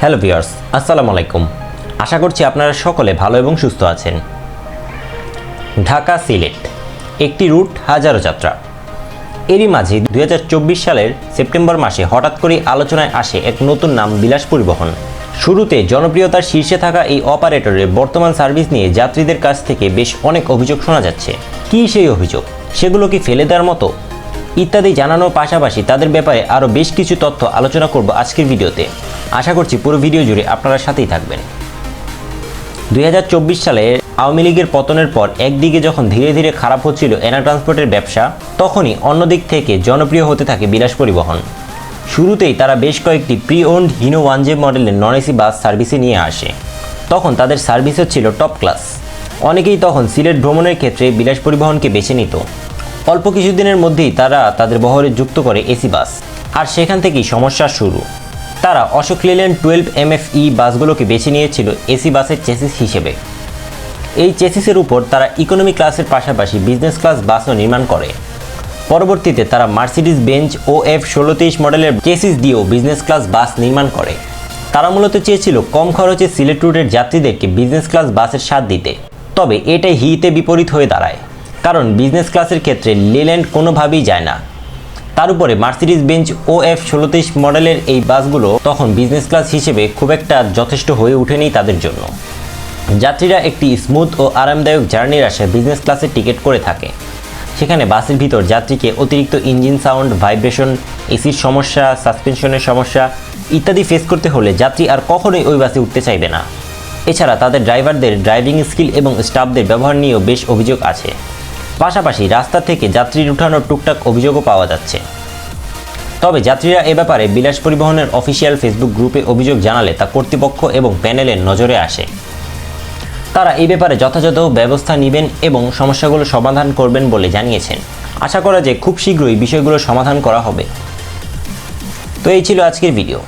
Hello viewers, আসসালামু আলাইকুম। আশা করছি আপনারা সকলে ভালো এবং সুস্থ আছেন। ঢাকা সিলেট, একটি রুট হাজারো যাত্রা। এরই মাঝে দু হাজার চব্বিশ সালের সেপ্টেম্বর মাসে হঠাৎ করেই আলোচনায় আসে এক নতুন নাম, বিলাস পরিবহন। শুরুতে জনপ্রিয়তার শীর্ষে থাকা এই অপারেটরের বর্তমান সার্ভিস নিয়ে যাত্রীদের কাছ থেকে বেশ অনেক অভিযোগ শোনা যাচ্ছে। কী সেই অভিযোগ? সেগুলো কি ফেলে দেওয়ার মতো? ইত্যাদি জানানোর পাশাপাশি তাদের ব্যাপারে আরও বেশ কিছু তথ্য আলোচনা করব আজকের ভিডিওতে। আশা করছি পুরো ভিডিও জুড়ে আপনারা সাথেই থাকবেন। দু হাজার চব্বিশ সালে আওয়ামী লীগের পতনের পর একদিকে যখন ধীরে ধীরে খারাপ হচ্ছিল এনা ট্রান্সপোর্টের ব্যবসা, তখনই অন্যদিক থেকে জনপ্রিয় হতে থাকে বিলাস পরিবহন। শুরুতেই তারা বেশ কয়েকটি pre owned Hino one J মডেলের নন এসি বাস সার্ভিসে নিয়ে আসে। তখন তাদের সার্ভিসও ছিল টপ ক্লাস অনেকেই তখন সিলেট ভ্রমণের ক্ষেত্রে বিলাস পরিবহনকে বেছে নিত। অল্প কিছুদিনের মধ্যেই তারা তাদের বহরে যুক্ত করে এসি বাস। আর সেখান থেকেই সমস্যা শুরু। তারা অশোক লেল্যান্ড টুয়েলভ এমএফই বাসগুলোকে বেছে নিয়েছিল এসি বাসের চেসিস হিসেবে। এই চেসিসের উপর তারা ইকোনমি ক্লাসের পাশাপাশি বিজনেস ক্লাস বাসও নির্মাণ করে। পরবর্তীতে তারা মার্সিডিস বেঞ্চ ও এফ ষোলো তেইশ মডেলের চেসিস দিয়েও বিজনেস ক্লাস বাস নির্মাণ করে। তারা মূলত চেয়েছিল কম খরচে সিলেট রুটের যাত্রীদেরকে বিজনেস ক্লাস বাসের স্বাদ দিতে। তবে এটাই হিতে বিপরীত হয়ে দাঁড়ায়। কারণ বিজনেস ক্লাসের ক্ষেত্রে লেল্যান্ড কোনোভাবেই যায় না। তার উপরে মার্সিডিজ বেঞ্চ ও এফ ষোলো তেইশ মডেলের এই বাসগুলো তখন বিজনেস ক্লাস হিসেবে খুব একটা যথেষ্ট হয়ে ওঠেনি তাদের জন্য। যাত্রীরা একটি স্মুথ ও আরামদায়ক জার্নির আশায় বিজনেস ক্লাসের টিকিট করে থাকে। সেখানে বাসের ভিতর যাত্রীকে অতিরিক্ত ইঞ্জিন সাউন্ড, ভাইব্রেশন, এসির সমস্যা, সাসপেনশনের সমস্যা ইত্যাদি ফেস করতে হলে যাত্রী আর কখনোই ওই বাসে উঠতে চাইবে না। এছাড়া তাদের ড্রাইভারদের ড্রাইভিং স্কিল এবং স্টাফদের ব্যবহার নিয়েও বেশ অভিযোগ আছে। পাশাপাশি রাস্তা থেকে যাত্রী উঠানোর টুকটাক অভিযোগও পাওয়া যাচ্ছে। তবে যাত্রীরা এ ব্যাপারে বিলাস পরিবহনের অফিসিয়াল ফেসবুক গ্রুপে অভিযোগ জানালে তা কর্তৃপক্ষ এবং প্যানেলের নজরে আসে। তারা এই ব্যাপারে যথাযথ ব্যবস্থা নেবেন এবং সমস্যাগুলো সমাধান করবেন বলে জানিয়েছেন। আশা করা যে খুব শীঘ্রই বিষয়গুলো সমাধান করা হবে। তো এই ছিল আজকের ভিডিও।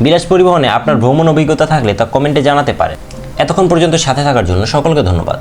বিলাস পরিবহনে আপনার ভ্রমণ অভিজ্ঞতা থাকলে তা কমেন্টে জানাতে পারেন। এতক্ষণ পর্যন্ত সাথে থাকার জন্য সকলকে ধন্যবাদ।